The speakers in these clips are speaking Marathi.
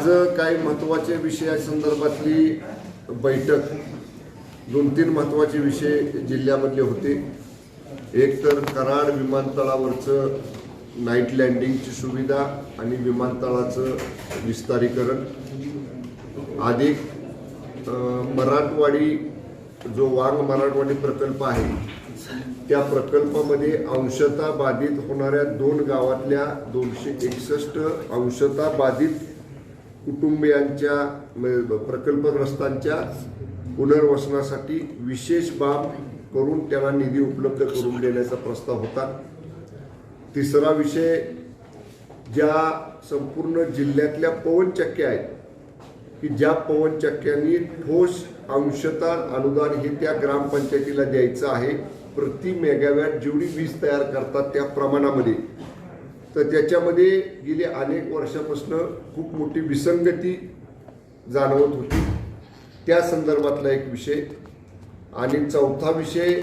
आज काही महत्त्वाचे विषयासंदर्भातली बैठक दोन तीन महत्त्वाचे विषय जिल्ह्यामधले होते. एक तर कराड विमानतळावरचं नाईट लँडिंगची सुविधा आणि विमानतळाचं विस्तारीकरण. अधिक मराठवाडी जो वांग मराठवाडी प्रकल्प आहे त्या प्रकल्पामध्ये अंशता बाधित होणाऱ्या दोन गावातल्या दोनशे एकसष्ट अंशता बाधित कुटुंबियांच्या प्रकल्पग्रस्तांच्या पुनर्वसनासाठी विशेष बाब करून त्यांना निधी उपलब्ध करून देण्याचा प्रस्ताव होता. तिसरा विषय ज्या संपूर्ण जिल्ह्यातल्या पवनचक्क्या आहेत की ज्या पवनचक्क्यांनी ठोस अंशता अनुदान हे त्या ग्रामपंचायतीला द्यायचं आहे प्रति मेगावॅट जेवढी वीज तयार करतात त्या प्रमाणामध्ये. तर त्याच्यामध्ये गेली अनेक वर्षापासून खूप मोठी विसंगती जाणवत होती. त्या संदर्भातला एक विषय. आणि चौथा विषय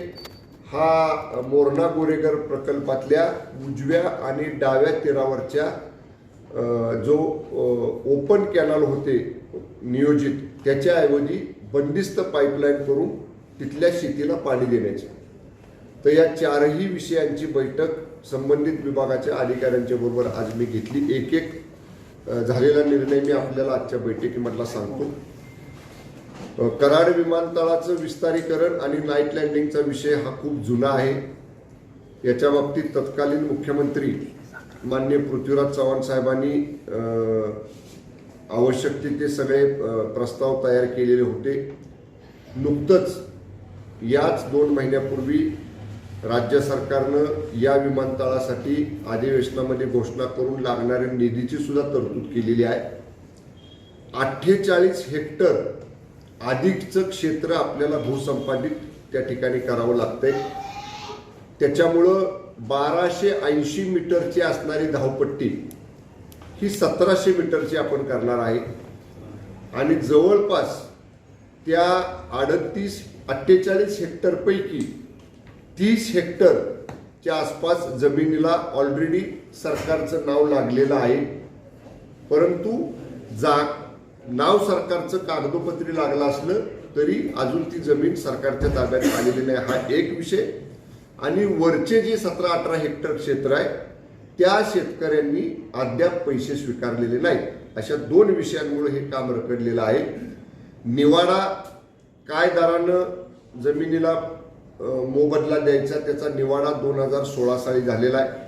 हा मोरणा गोरेकर प्रकल्पातल्या उजव्या आणि डाव्या तीरावरच्या जो ओपन कॅनल होते नियोजित त्याच्याऐवजी बंदिस्त पाईपलाईन करून तिथल्या शेतीला पाणी देण्याचे. तर या चारही विषयांची बैठक संबंधित विभागाच्या अधिकाऱ्यांच्या बरोबर आज मी घेतली. एक एक झालेला निर्णय मी आपल्याला आजच्या बैठकीमधला सांगतो. कराड विमानतळाचं विस्तारीकरण आणि नाईट लँडिंगचा विषय हा खूप जुना आहे. याच्या बाबतीत तत्कालीन मुख्यमंत्री माननीय पृथ्वीराज चव्हाण साहेबांनी आवश्यक ते सगळे प्रस्ताव तयार केलेले होते. नुकतंच याच दोन महिन्यापूर्वी राज्य सरकारनं या विमानतळासाठी अधिवेशनामध्ये घोषणा करून लागणाऱ्या निधीची सुद्धा तरतूद केलेली आहे. अठ्ठेचाळीस हेक्टर अधिकचं क्षेत्र आपल्याला भूसंपादित त्या ठिकाणी करावं लागतंय. त्याच्यामुळं बाराशे ऐंशी मीटरची असणारी धावपट्टी ही सतराशे मीटरची आपण करणार आहे. आणि जवळपास त्या अडतीस अठ्ठेचाळीस हेक्टरपैकी तीस हेक्टरच्या आसपास जमिनीला ऑलरेडी सरकारचं नाव लागलेलं आहे. परंतु जा नाव सरकारचं कागदोपत्री लागलं असलं तरी अजून ती जमीन सरकारच्या ताब्यात आलेली नाही. हा एक विषय. आणि वरचे जे सतरा अठरा हेक्टर क्षेत्र आहे त्या शेतकऱ्यांनी अद्याप पैसे स्वीकारलेले नाहीत. अशा दोन विषयांमुळे हे काम रखडलेलं आहे. निवाडा काय दरानं जमिनीला मोबदला द्यायचा त्याचा निवाडा दोन हजार सोळा साली झालेला आहे.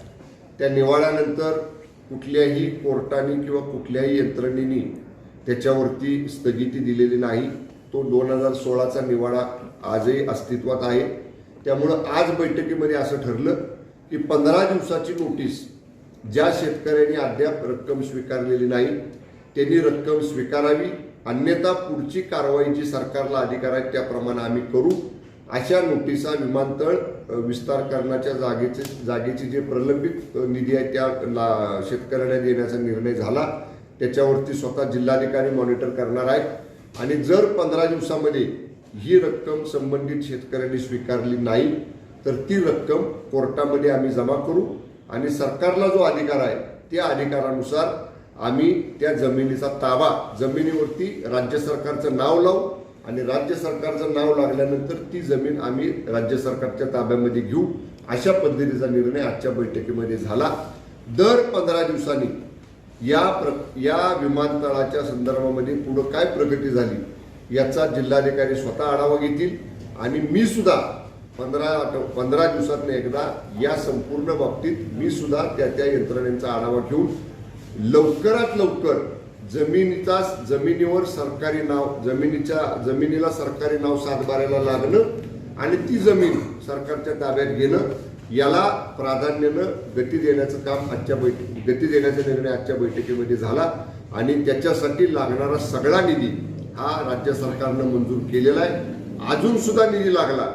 त्या निवाड्यानंतर कुठल्याही कोर्टाने किंवा कुठल्याही यंत्रणेनी त्याच्यावरती स्थगिती दिलेली नाही. तो दोन हजार सोळाचा निवाडा आजही अस्तित्वात आहे. त्यामुळं आज बैठकीमध्ये असं ठरलं की पंधरा दिवसाची नोटीस ज्या शेतकऱ्यांनी अद्याप रक्कम स्वीकारलेली नाही त्यांनी रक्कम स्वीकारावी. अन्यथा पुढची कारवाई जी सरकारला अधिकार आहे त्याप्रमाणे आम्ही करू. अशा नोटिसा विमानतळ विस्तार करण्याच्या जागेचे जागेची जे प्रलंबित निधी आहे त्या ला- शेतकऱ्यांना देण्याचा निर्णय झाला. त्याच्यावरती स्वतः जिल्हाधिकारी मॉनिटर करणार आहेत. आणि जर पंधरा दिवसामध्ये ही रक्कम संबंधित शेतकऱ्यांनी स्वीकारली नाही तर ती रक्कम कोर्टामध्ये आम्ही जमा करू. आणि सरकारला जो अधिकार आहे त्या अधिकारानुसार आम्ही त्या जमिनीचा ताबा जमिनीवरती राज्य सरकारचं नाव लावू. आणि राज्य सरकारचं नाव लागल्यानंतर ती जमीन आम्ही राज्य सरकारच्या ताब्यामध्ये घेऊ. अशा पद्धतीचा निर्णय आजच्या बैठकीमध्ये झाला. दर पंधरा दिवसांनी या प्र या विमानतळाच्या संदर्भामध्ये पुढं काय प्रगती झाली याचा जिल्हाधिकारी स्वतः आढावा घेतील. आणि मी सुद्धा पंधरा आठव पंधरा दिवसातनं एकदा या संपूर्ण बाबतीत मी सुद्धा त्या त्या यंत्रणेचा आढावा घेऊन लवकरात लवकर जमिनीचा जमिनीवर सरकारी नाव जमिनीच्या जमिनीला सरकारी नाव सातबाऱ्याला लागणं आणि ती जमीन सरकारच्या ताब्यात घेणं याला प्राधान्यानं गती देण्याचं काम आजच्या बैठक गती देण्याचा निर्णय आजच्या बैठकीमध्ये झाला आणि त्याच्यासाठी लागणारा सगळा निधी हा राज्य सरकारनं मंजूर केलेला आहे. अजून सुद्धा निधी लागला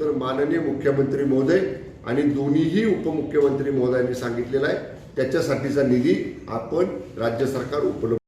तर माननीय मुख्यमंत्री महोदय आणि दोन्हीही उपमुख्यमंत्री महोदयांनी सांगितलेला आहे. त्याच्यासाठीचा निधी आपण राज्य सरकार उपलब्ध